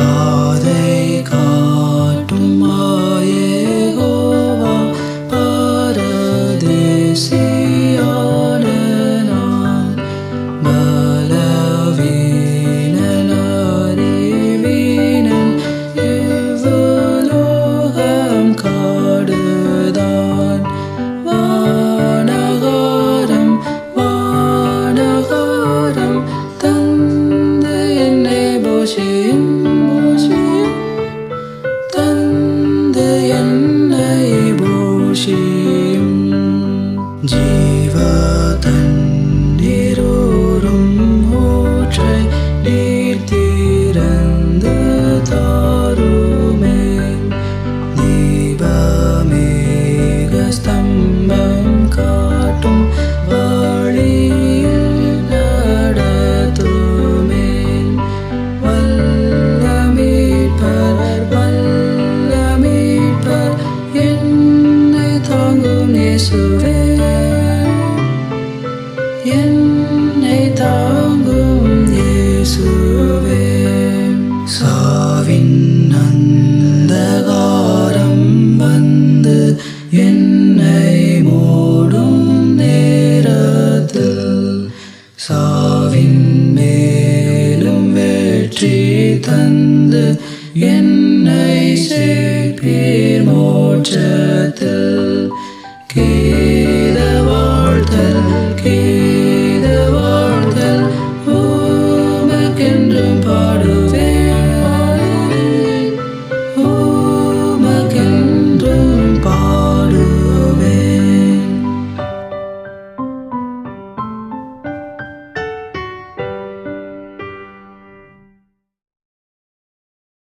Oh. जीवा நிலாவின் அந்தகாரம் வந்து என்னை மூடும் நேரத்தில். சாவின் மேலும் வெற்றி தந்து என்னை